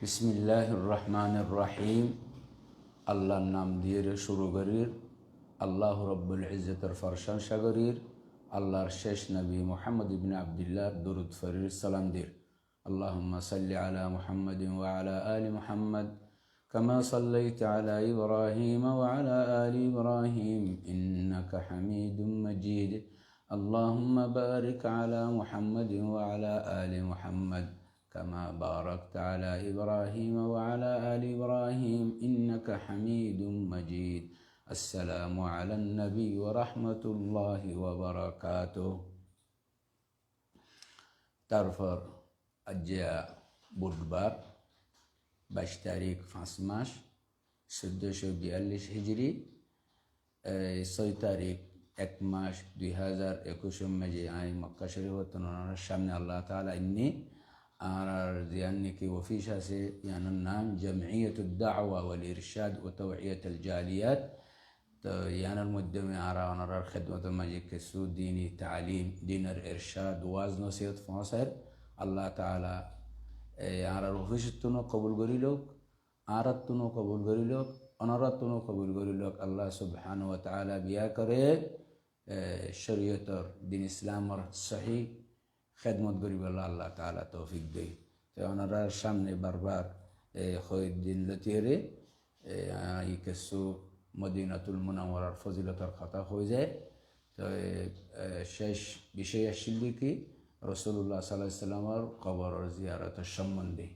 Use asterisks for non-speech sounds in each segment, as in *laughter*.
বিসমিল্লাহ রহমান রহিম আল্লাহর নাম দিয়ে রে শুরু করির আল্লাহ রব্বুল ইজ্জতের ফরশান সাগরির আল্লাহর শেষ নবী মোহাম্মদ ইবিন আবদুল্লাহ দরুদ ফরির সালাম দির اللهم صل على محمد وعلى آل محمد كما صليت على إبراهيم وعلى آل إبراهيم إنك حميد مجيد اللهم بارك على محمد وعلى آل محمد كما باركت على إبراهيم وعلى آل إبراهيم إنك حميد مجيد السلام على النبي ورحمة الله وبركاته তারপর আজ বুধবার বাইশ তারিখ পাঁচ মাস চোদ্দোশো বিয়াল্লিশ হিজড়ি ছয় তারিখ এক মাস দুই হাজার একুশ মেজে আই মক্কা শরীফ সামনে আল্লাহ তালা ইন্নি আর জিয়ান্নি কি অফিস আছে ইয়ানোর নাম জমিয়তুদ্দাওয়া ওয়াল ইরশাদ ও তওয়াইয়াতুল জালিয়াত তো ইয়ানোর মাধ্যমে আর ওনার খেদমতের মাঝে কিছু দিনই তালিম দিনের ইরশাদ ওয়াজ নসিহত পৌঁছায় আল্লাহ তালা আর অফিসত্বনো কবুল করিল আরাত্তনো কবুল করিল অনারাত্তনো কবুল করিল আল্লাহ সুবহান ও তালা বিয়া খেদমত করিব আল্লাহ তালা তৌফিক দেই তো ওনারার সামনে বারবার দিন লতিয়ে ই কিছু মদিনাতুল মুনামরার ফজিলতার কথা হয়ে যায়। তো শেষ বিষয় আসছিল কি রসুল্লাহ সাল্লাহ সাল্লামর কবরের জিয়ারতের সম্বন্ধে।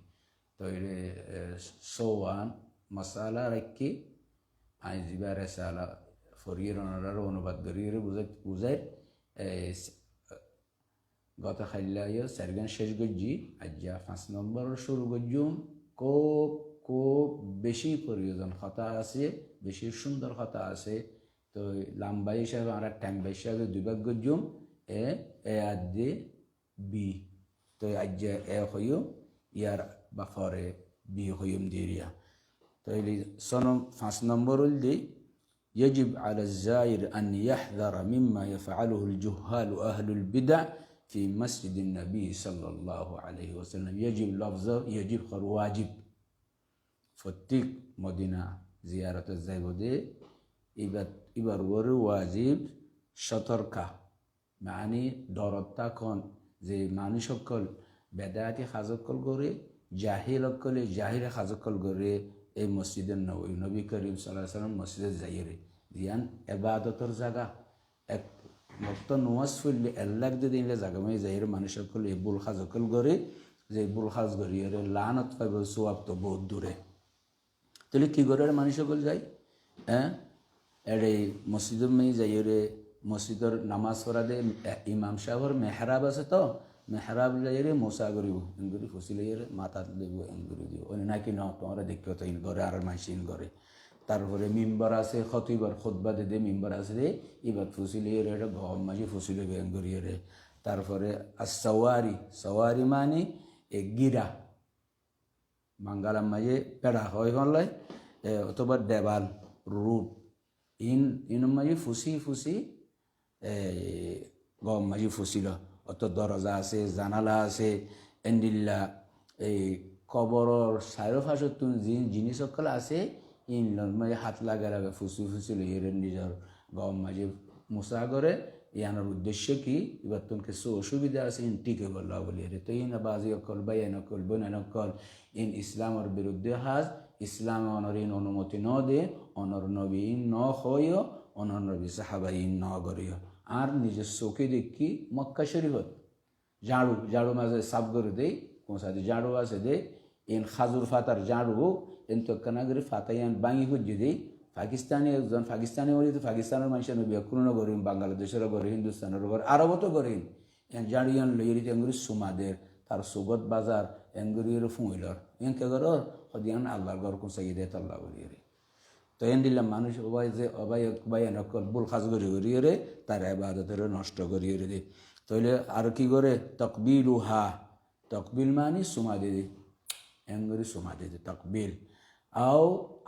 তো, এর সৌয়ান মশালা রাখি আই জিবা রেসালা ফরিয়ের ওনার অনুবাদ করিয়ে বুঝাই বুঝাই قاطع خلايا سرقان شج قجي أجا فانس نمبر شروع قجوم كوب كوب بشي كوريوزن خطا أسي بشي شندر خطا أسي تو لامباي شاب على تام بشاب دوبك قجوم إيه إيه أدي بي تو أجا إيه خيو يار بفاره بي خيوم ديريا تو اللي صنم فانس نمبر اللي يجب على الزائر أن يحذر مما يفعله الجهال أهل البدع في مسجد النبي صلى الله عليه وسلم. يجب لفظ يجب خر واجب. فتيك مدينة زيارة الزيبودي إبر ور واجب شطركة معنی دارتا کن. زي معني شب کل. بدعتی خزد کل گوری. جاهل کل. جاهل خزد کل گوری. ای مسجد النبي نبی کریم صلی اللہ علیہ وسلم مسجد زیری. دیان عبادتر زگه মক্ত নোয়াজ ফুললে এল্লাক যদি ইলে জাগা মাই যাইরে মানুষ সকল এই বুল সাজকল করে যে বুল সাজ গরিয়রে লানত পাইব, সোয়াব তো বহুত দূরে। তাহলে কী করে মানুষ সকল যায় হ্যাঁ এই মসজিদের মেয়ে যাইরে মসজিদর নামাজ পড়ালে ইমাম সাহর মেহরাব আছে তো, মেহরাব লাইরে মোসা করিব এনগুলি ফুসি লাইরে মাথা দেব এনগুলি দিব ওই নাকি ন তোমরা দেখতে তো, ইন করে আর মাইসি ইন করে তারপরে মিম্বার আছে, খতিবার খোদবা দে দে মিম্বার আছে রে এবার ফুসি এটা গম মাঝে ফুসি লইবে এনগুলি রে। তারপরে সওয়ারি সওয়ারি মানে এ গিরা। বাঙ্গালার মাঝে পেড়া হয় হলাই অথবা দেবাল রুট ইন ইন মাঝে ফুসি ফুসি গম মাঝি ফুসিল। অত দরজা আছে, জানালা আছে, এন্ডিল্লা, এই কবরর যি জিনিস সকল আছে ইন মাঝে হাত লাগাই লাগে ফুসি ফুসি লইয়ের নিজের গম মাঝে মোচা করে ইয়ানোর উদ্দেশ্য কি তুমি কিছু অসুবিধা আছে ইন টিকে বললা বলি রে তো ইন বাজি অকল বা এন অকল বোন অকল ইন ইসলামের বিরুদ্ধে হাজ ইসলাম অনর ইন অনুমতি ন দে অনর নবী ইন ন হইও অনর নবী সাহাবা ইন ন গরিয় আর নিজের চোখে দেখি মক্কা শরীফত ঝাড়ু ঝাড়ু মাঝে সাফ করে দেই কোসাতে ঝাড়ু আছে দে এন খাজুর ফাতার ঝাড়ু এন তো কানাগরি ফাতাইয়ান বাঙি খুঁজে পাকিস্তানি একজন পাকিস্তানি বলি তো পাকিস্তানের মানুষের নবী কোনো গরিম বাংলাদেশেরও গরে হিন্দুস্তানেরও গরে আরবও তো গরিম এন ঝাড়িয়ান লইরি এঙ্গুরি সুমাদের তার সুগত বাজার এঙ্গুরির ফুঁইলর এন কে গর সদিয়ান আল্লাহর গর কোসাই দে তাল্লাহ বলিয়ে তো এন দিলাম মানুষ অবাই যে অবাই অবাই নকল বুল খাজ করি করিয়ে রে তার আবাদতের নষ্ট করিয়ে রে তাহলে আর কি করে তকবিল হা তকবিল মানে সুমা দে দে এঙ্গরি সুমা দে দে তকবিল আও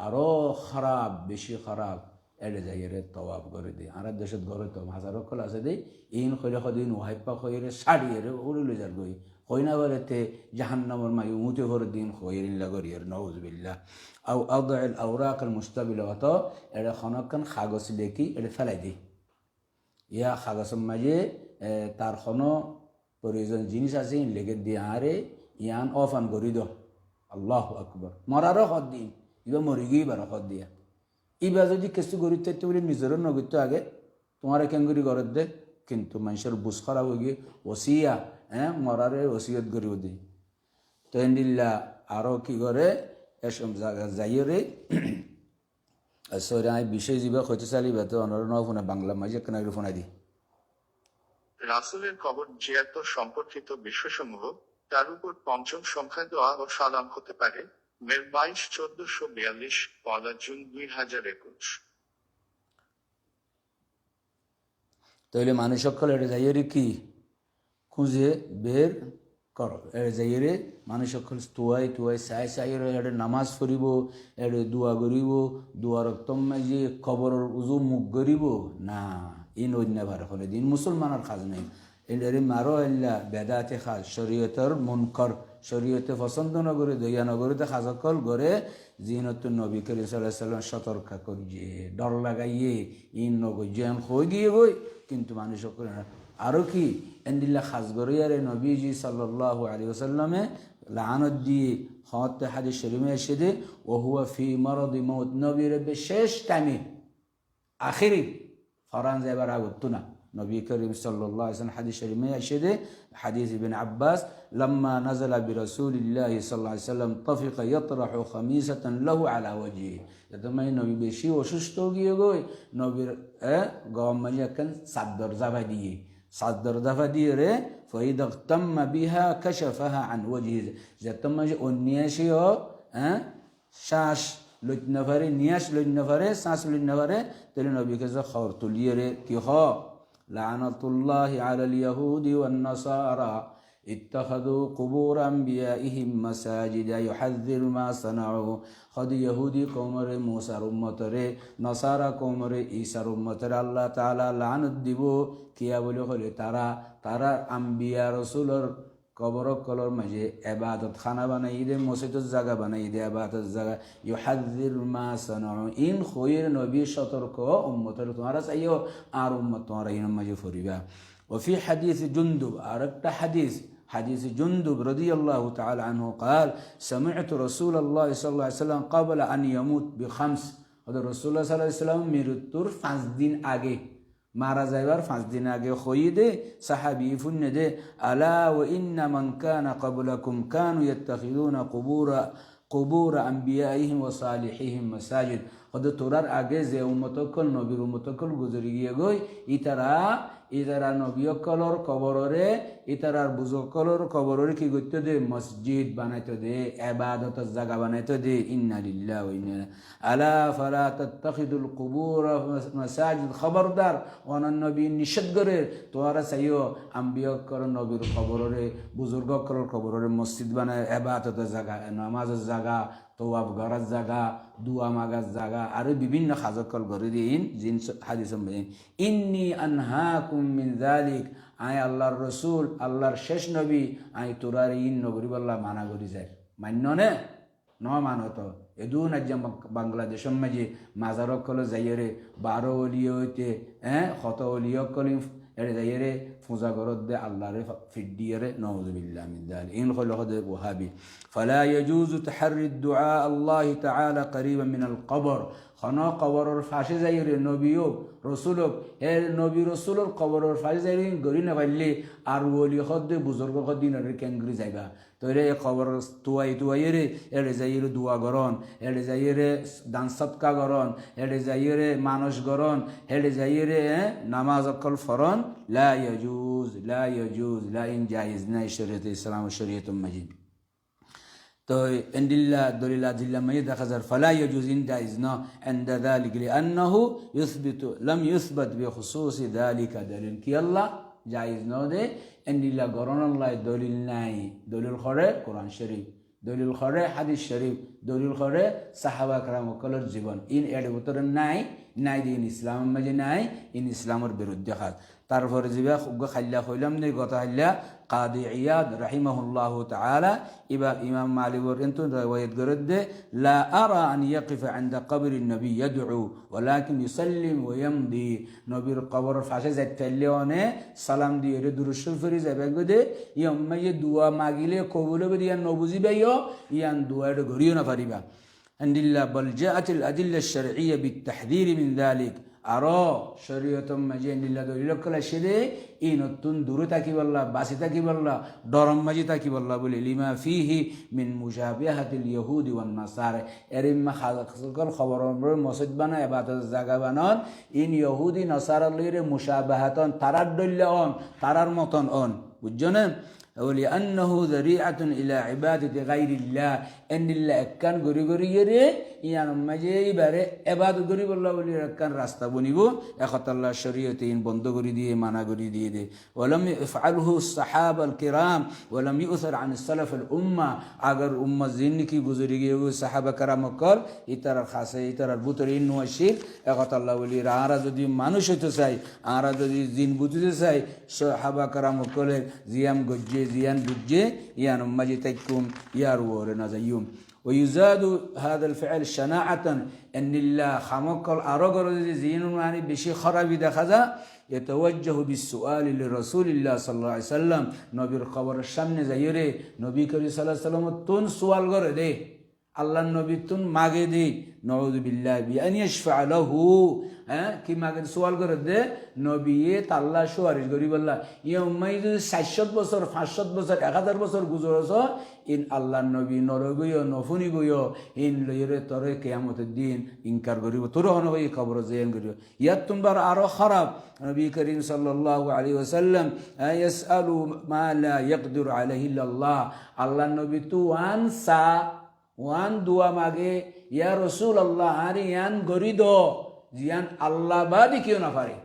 আরও খারাপ, বেশি খারাপ এড়ে যাই রে তবাব করে দে আর দেশত ঘরে তো হাজার কল আছে দে ইন খৈরে সদিন ওহাইপা খৈরে শাড়ি রে উড়িলে যার গই। হইনা বলেতে জাহান্নামর মাই উমুতে ভর দিন হইরিন লাগরিয়ার নওজবিল্লাহ আউ আউদাল আউরাক আল মুস্তাবিল অত এটা খনকান কাগজ লেখি এটা ফেলাই দিই। ইয়া কাগজের মাঝে তার কোনো প্রয়োজন জিনিস আছে, লেগে দিয়ে আরে, ইয়ান অফ আন করি দ। আল্লাহ আকবর। মরারও হদ দিন ইবা মরি গিয়ে বার হদ দিয়া। ইবা যদি কিছু করি তো বলে নিজেরও নগিত আগে তোমার কেঙ্গুরি ঘরের দে, কিন্তু মানুষের বুঝ খারাপ হয়ে গিয়ে ওসিয়া হ্যাঁ মরারে ওসিয়ত করিব দিই তো এন্ডিল্লা আরও কি করে এসব জায়গা যাইরে সরি *clears throat* আমি বিষয় যাবা হইতে চালিবা তো অনার ন ফোনে বাংলা মাঝে কেন ফোনাই দিই রাসূলের কবর জিয়ারত সম্পর্কিত বিষয়সমূহ তার উপর পঞ্চম সংখ্যা দোয়া ও সালাম হতে পারে মের বাইশ চোদ্দশো বিয়াল্লিশ পয়লা জুন দুই হাজার একুশ। তাহলে মানুষ সকল এটা যাইরে কি? খুঁজে বের কর। এটা যাইরে মানুষ সকল তুয়াই তুয়াই চাই চাই এটা নামাজ পড়িব এটা দোয়া করিব দুয়ার তম যে খবরের উজু মুখ করিব না ইন অন্য ভার হলে দিন মুসলমানের খাজ নাই। এটারে মারো এল্লা বেদাতে খাজ শরীয়তর মুনকর শরীয়তে পছন্দ নগরে দইয়া নগরীতে খাজকল গড়ে জিনত নবী করিম সাল্লাম সতর্কা করিয়ে ডর লাগাইয়ে, ইন নগর জিয়ান হয়ে গিয়ে গই কিন্তু মানুষ সকলে না। আরও কি, এন্দিল্লা খাস গরিয়ারে নবীজি সাল্লাহ আলী ওসাল্লামে লানত দিয়ে হত হাদিস শরীমে এসে দে ও হুয়া ফি মরদি মৌত নবীর শেষ টাইমে আখিরি ফরান যাইবার আগত না নবী করিম সাল্লাল্লাহু আলাইহি ওয়াসাল্লাম হাদিস শরীফে এসে দে হাদিস ইবনে আব্বাস লাম্মা নাযালা বিরাসূলিল্লাহ সাল্লাল্লাহু আলাইহি ওয়াসাল্লাম তাফিকা ইয়াতরাহু খামিসাতান লাহু আলা ওয়াজহি তোমায় নবী বেশি অসুস্থ গিয়ে গই নবীর এ গম মানে একখান সাদ্দর জাভা দিয়ে সাদ্দর জাভা দিয়ে রে ফাইদা তাম্মা বিহা কাশাফাহা আন ওয়াজহি যে তোমায় যে অন্যাসীও হ্যাঁ শ্বাস লইতে না পারে নিয়াস লইতে না পারে শ্বাস লইতে না পারে তাহলে নবীকে যে খবর তুলিয়ে রে কি হ লানাতুল্লাহ আলাল ইয়াহুদি ওয়ান নাসারা اتخذوا قبور أنبيائهم مساجد يحذر ما صنعوا خد يهودي قومر موسى উম্মতরে নসারা কৌমরে ঈসার উম্মতরে আল্লাহ তাআলা লানত দিব কিয়া বলে হলে তারা তারা আম্বিয়া রসুলর কবর কলর মাঝে এবাদত খানা বানাই দে মসজিদের জায়গা বানাই দে এবাদত জায়গা ইউহাদ্দির মা সানাউ ইন খৈর নবী সতর্ক উম্মতের তোমারা চাইও আর উম্মত তোমারা ইন মাঝে ফরিবা وفي حديث جندب أردت حديث حديث جندب رضي الله تعالى عنه قال سمعت رسول الله صلى الله عليه وسلم قبل أن يموت بخمس هذا رسول الله صلى الله عليه وسلم মৃত্যুর পাঁচ দিন আগে মারা যাইবার পাঁচ দিন আগে হই দে সাহাবি ফুন্নে দে আলা ও ইন্না মান কানা ক্বাবলাকুম কানু ইয়াত্তাখিযুনা কুবুরা কুবুর আম্বিয়াইহিম ওয়া সালিহিহিম মাসাজিদ হদ তোরার আগে যে উম্মতকল নবীর উম্মতকল গুজরি গিয়ে গই ইতারা নবীকলর কবররে ইতারার বুজকলর কবররে কি করতে দে? মসজিদ বানাইতে দে, এবাদতের জায়গা বানাইতে দে। ইন্না লিল্লাহ ওয়া ইন্না আলা ফালা তাত্তাখিদুল কুবুর মাসাজিদ খবরদার, অনন্য নবী নিষেধ করে তোরা চাইও আম্বিয়কর নবীর খবররে বুজুর্গকর খবররে মসজিদ বানায়, এবাদতের জায়গা, নামাজের জায়গা তোয়াব গরার জায়গা দুয়া মাগার জায়গা আরও বিভিন্ন খাজকল গড়ে দিন জিন হাদিস ইন্নি আনহাকুম কুমিন জালিক আই আল্লাহর রসুল, আল্লাহর শেষ নবী আই তোরার ইন নগরী বল্লা মানা করি যায় মান্য নে? ন মানত এদুন আজ বাংলাদেশের মাঝে মাজারকল যাইরে বারো অলিয়ে হইতে হ্যাঁ শত অলিয় কলিম এড়ে দাইরে ফুজা গরত দে আল্লাহরে ফিডিয়ারে নওজুবিল্লাহ মিন দাল ইন হল হদ ওয়াহাবি ফালা ইয়াজুজু তাহরি দুআ আল্লাহ তাআলা করিবা মিন আল কবর। খন কবরর ফাঁসে যাইরে নবীও রসুলক হে নবী রসুলর কবরর ফাঁসে যাইরে গরি না পাইলে। আর ওলি হদ বুজুর্গ হদ দিনের কেঙ্গুরি যাইবা। داره خبرستوی دویر الزایر دواگران الزایر دانسبکاگران الزایر ال زایر آه، نماز کل فران لا یجوز لا یجوز لا این جایز نه شریعت اسلام و شریعت مجید. تو ان الله دليل أدلة ما يدا خزر. فلا يجوز ان إذنا عند ذلك لأنه يثبت لم يثبت بخصوص ذلك دليل كي الله জায়েজ ন দে। এন্ডিল্লা গরন আল্লাহ দলিল নাই। দলিল খরে কোরআন শরীফ। দলিল খরে হাদিস শরীফ। দলিল খরে সাহাবা কারাম কলর জীবন। ইন এড ভিতরে নাই নাই দিন ইসলামের মাঝে নাই, ইন ইসলামের বিরুদ্ধে হাত তারপরে খুব খাইলা হইলাম নে গত হাইলা قاضي عياد رحمه الله تعالى. إبا إمام مالي ورنتو رواية قرد لا أرى أن يقف عند قبر النبي يدعو ولكن يسلم ويمضي. نبي القبر فاشا زي تليون سلام دي يردر الشفر زي بقود يوم يدعو ماغيلي قبول بدي نبوزي بيو يان دعو غريون فريبا عند الله بل جاءت الأدلة الشرعية بالتحذير من ذلك. আরো শরীয়তম মাঝে নিল্লা দলিল কলা সেরে এই নতুন দূরে থাকি বললা বাসি থাকি বললা ডরম মাঝি থাকি বললা বলে লিমা ফিহি মিন মুশাবিহাতিল ইহুদি ওয়ান নাসার এর ইম্মা খালকল খবর মসজিদ বানা এবাদত জায়গা বানন ইন ইহুদি নাসার লইরে মুশাবাহাতন তারার দল্য অন তারার মতন অন বুঝছো না ولأنه ذريعة إلى عبادة غير الله أن الله كان غري غري ইয়ান মাঝে এইবারে এবাদ গরিবল্লাহ বলি একখান রাস্তা বনিব। একতাল্লাহ শরীয়তে ইন বন্ধ করে দিয়ে, মানা করে দিয়ে দে। ওলাম ফালহু সাহাব আল কেরাম ওলাম ইউসর আন সালাফ আল উম্মা। আগর উম্মা জিন্নকি গুজরি গিয়ে সাহাবা কারাম কর, ইতার খাসে, ইতার বুতর ইন শির একতাল্লাহ বলি, আরা যদি মানুষ হইতে চাই, আরা যদি জিন বুঝতে চাই, সাহাবা কারাম কলে জিয়াম গজ্জে, জিয়ান বুজ্জে, ইয়ান মাঝে তাইকুম, ইয়ার ওরে না যাইম ويزاد هذا الفعل شناعة أن الله خمق الأرغر زين يعني بشي خرابي دخذا يتوجه بالسؤال لرسول الله صلى الله عليه وسلم. نبي الخبر الشمن زيره نبي كريم صلى الله عليه وسلم تون سؤال غره ده আল্লাহ নবী তুন মাগে দি। নওদুবিল্লাহ বিআন ইয়াশফা লাহু হ্যাঁ কি মাগে সোয়াল করে দে। নবী তাল্লা সুয়ারিশ করি বললা ইয়ে উম্মাই যদি সাতশত বছর, পাঁচশত বছর, এক হাজার বছর গুজরছ ইন আল্লাহ নবী নরগইয় নফুনি গইয় ইন লইরে তরে কেয়ামতের দিন ইনকার করিব। তোর হন হই খবর জেন করিব। ইয়াত তোমার আরও খারাপ। নবী করিম সাল্লাল্লাহু আলাইহি ওয়াসাল্লাম ইয়াসআলু মা লা ইয়াকদিরু আলাইহি ইল্লাল্লাহ। আল্লাহ নবী তু আনসা ওয়ান দুয়া মাগে, ইয়া রসুল আল্লাহ আর ইয়ান গরিদ, জিয়ান আল্লাহ বাদি কেউ না পারে।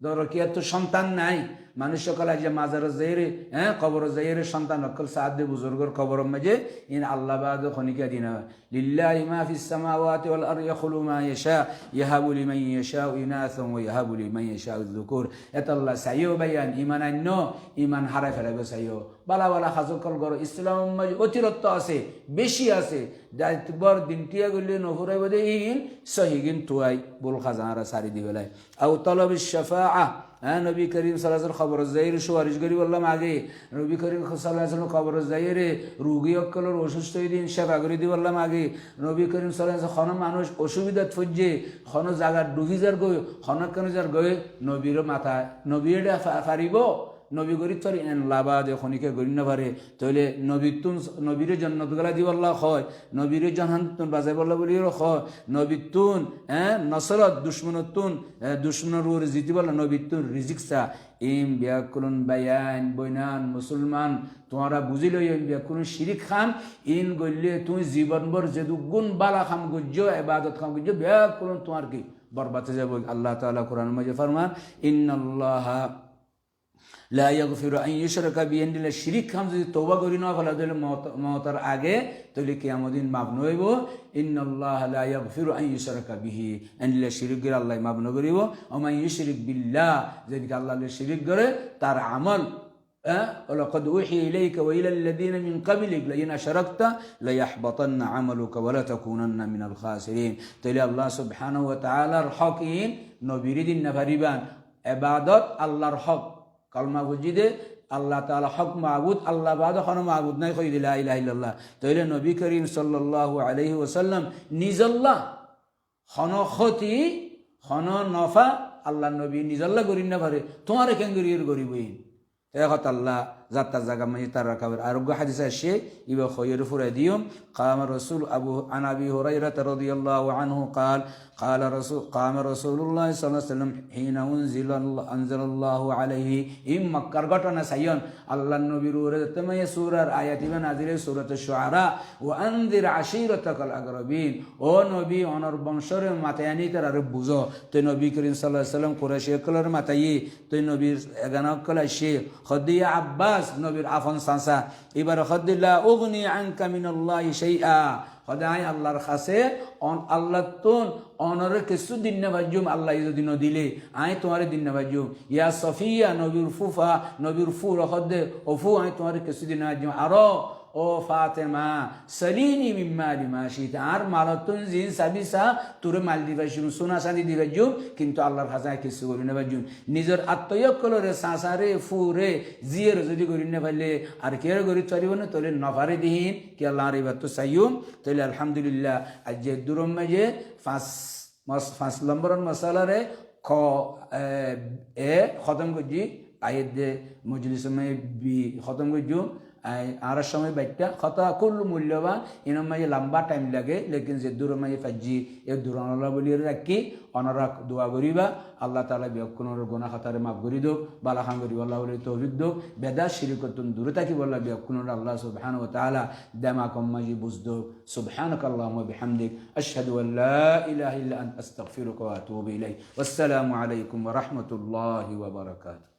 ধরো কি তো সন্তান নাই। মানুষ সকাল আজ মাজার যাইরে হ্যাঁ কবর যাইরে সন্তান, অকল সাহায্য বুজুর্গর কবর মাঝে ইন আল্লাহ বাদ খনিকা দিনা। লিল্লাহি মা ফিস সামাওয়াতি ওয়াল আরদি ইয়াখলু মা ইয়াশা, ইয়াহাবু লিমান ইয়াশাউ ইনাসান ওয়া ইয়াহাবু লিমান ইয়াশাউ যুকুর। এতাল্লাহ সাইও বায়ান ইমান আন্য ইমান হারাই ফেলাবে সাইও বালা বালা হাজকল গর, ইসলাম মাঝে অতিরিক্ত আছে, বেশি আছে বর দিনটিয়া গলি নফুরাই বদে ইন সহিগিন তুয়াই বুল খাজানারা সারি দিবেলাই আউ তলব শাফাআ হ্যাঁ নবী করিম সাল্লাহ খবর যাইরে সুয়ারিশ করি বললাম আগে। নবী করিম সাল্লাহ খবর যাইরে রুগী অকলের অসুস্থ দিন সেবা করে দি বললাম আগে। নবী করিম সাল্লাহ খন মানুষ অসুবিধা ফজে খন জাগার ডুবি যার গয়ে খন কেন যার গয়ে নবীর মাথা নবী এটা ফারিব নবী গরিব তোর এন লাভা যে খনিকে পারে তাহলে নবীর তুন নবীর জন্নত গলা দি বল্লা হয়, নবীর জহান তুন বাজাই বল্লা বলি হয়। নবীর তুন হ্যাঁ নসরত দুশ্মনত তুন দুশ্মনের উপরে জিতি বল্লা নবীর তুন রিজিকসা ইম ব্যাকুলন বায়ান বৈনান মুসলমান তোমারা বুঝিল ইম ব্যাকুলন শিরিক খান ইন গইলে তুমি জীবনভর যে গুণ বালা খাম গুজ্জ এবাদত খাম গুজ্জ ব্যাকুলন তোমার কি বরবাতে যাব। আল্লাহ তাআলা কোরআন মাঝে ফরমান, ইন্নাল্লাহ লা ইয়াগফিরু আন ইউশরাকা বিহি দিলে শিরিক খাম যদি তওবা করি না ফেলা দিলে মওতার আগে তাহলে কিয়ামদিন মাফ নইব ইন্নাল্লাহ লা ইয়াগফিরু আন ইউশরাকা বিহি দিলে শিরিক করে আল্লাহ মাফ নকরিব ও মান ইউশরিক বিল্লাহ যদি আল্লাহ শিরিক করে তার আমল ولقد أوحي إليك وإلى الذين من قبلك لئن أشركت ليحبطن عملك ولا تكونن من الخاسرين تلي الله سبحانه وتعالى الحقين نبير دين نفريبان عبادت الله الحق কালমা বুঝিদে আল্লাহ তালা হক মাহবুদ আল্লাহ বাদ হন মাহবুদ নাই, কই দিলা ইলাহ ইল্লাল্লাহ। তৈলে নবী করিম সাল্লাল্লাহু আলহি ওসাল্লাম নিজল্লাহ, হন ক্ষতি, হন নফা আল্লাহ নবী নিজল্লাহ করিন না পারে তোমার কেন গরিয়ের গরিবইন এখত আল্লাহ যাত্রা জায়গা মাঝে তার রাখাবের আরোগ্য হাদিস আসে ইবা খয়ের ফুরাই দিয়ম قام رسول أبو عن أبي هريرة رضي الله عنه قال قال رسول قام رسول الله صلى الله عليه وسلم حين أنزل الله أنزل الله عليه إم مكر غٹنا سيون الله النبي رورة تمي سورة آيات من نازل سورة الشعراء وأنذر عشيرتك الأقربين ও নবী অনর বংশরের মাথায়ানি তার আর বুঝো তুই নবী করিম সাল্লাহ সাল্লাম কোরআশি কলর মাথাই তুই নবীর এগান কল আসে খদিয়া আব্বাস আব্বাস নবীর আফন সাসা এবার হদ্দিল্লা, উগনি আনকা মিনাল্লাহি শাইআ। সদায় আল্লাহর কাছে অন আল্লাহ তোন অনরে কিছু দিন না আল্লাহ যদি দিলে। আয় তোমার দিন না বাজুম ইয়া সফিয়া, নবীর ফুফা, নবীর ফু রহদ্দে ও ফু আয় তোমার কিছু দিন না বাজুম আরও ও ফাতেমা, সলিনি মিম্মা লিমা শীত। আর মালতুন জিন সাবিসা, তোরে মাল দিবা শুন সোনা সাদি দিবা জুম, কিন্তু আল্লাহর খাজায় কিছু করি না বাজুম নিজের আত্ময়ক কলরে সাসারে, ফুরে, জিয়ের যদি করি না পারলে আর কে করি চলিব না তোলে নফারে দিহীন, কি আল্লাহ আর এবার তো চাইম তাহলে আলহামদুলিল্লাহ, আজ যে দূরম মাঝে পাঁচ পাঁচ নম্বর মশালারে খ, এ খতম করছি আয়ের দে, মজলিস বি, খতম করছু আর সময় বাইকটা খতা কুল মূল্যবান ইনম মাঝে লম্বা টাইম লাগে, লেকিন যে দূর মাঝে ফাজি এ দূর অনলা বলি রাখি অনরা দোয়া করিবা, আল্লাহ তালা বিয়ক্ষণর গোনা খাতারে মাফ করি দোক, বালা খান করি, আল্লাহ বলে তৌফিক দোক, বেদা শিরিকতুন দূরে থাকি বললা বিয়ক্ষণর আল্লাহ সুবহান ও তালা দেমা কম মাঝি বুঝ দোক সুবহানক আল্লাহুম্মা বিহামদিক, আশহাদু আন লা ইলাহা ইল্লা আনতা, আস্তাগফিরুকা ওয়া আতুবু ইলাইক ওয়াসসালামু আলাইকুম ওয়া রাহমাতুল্লাহি ওয়া বারাকাতুহু.